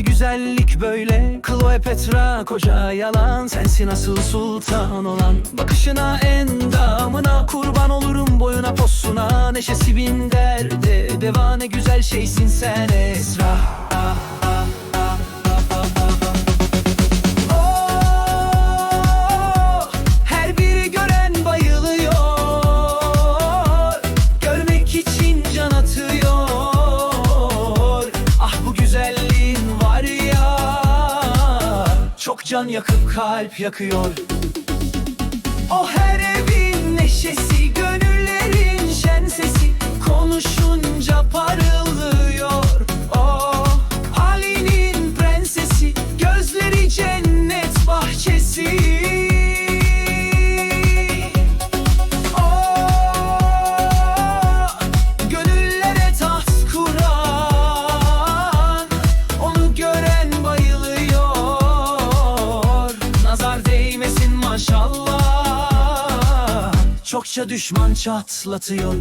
güzellik böyle. Kleopatra koca yalan. Sensin asıl sultan olan. Bakışına endamına Kurban olurum. Boyuna posuna Neşesi bin derde. Deva ne güzel şeysin sen Esra. Ah, ah, Çok can yakıp kalp yakıyor. O her evin neşesi Gönüllerin şen sesi Konuşunca parıldıyor. Oh Ali'nin prensesi. Gözleri cennet Çokça düşman çatlatıyor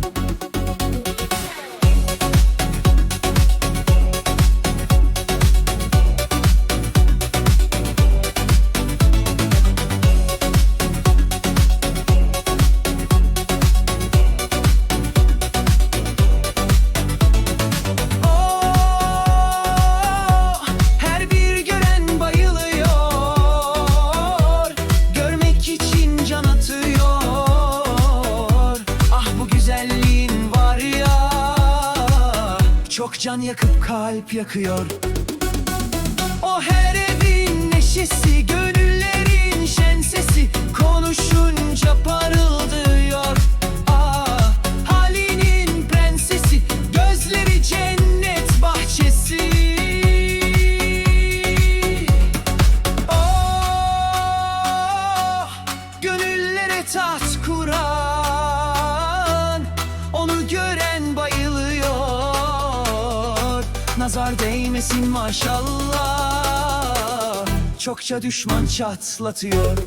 Can yakıp kalp yakıyor. O her evin neşesi Gönüllerin şen sesi Konuşunca parıldıyor. Ah halinin prensesi Gözleri cennet bahçesi. Oh Gönüllere taht kuran Nazar değmesin maşallah. Çokça düşman çatlatıyor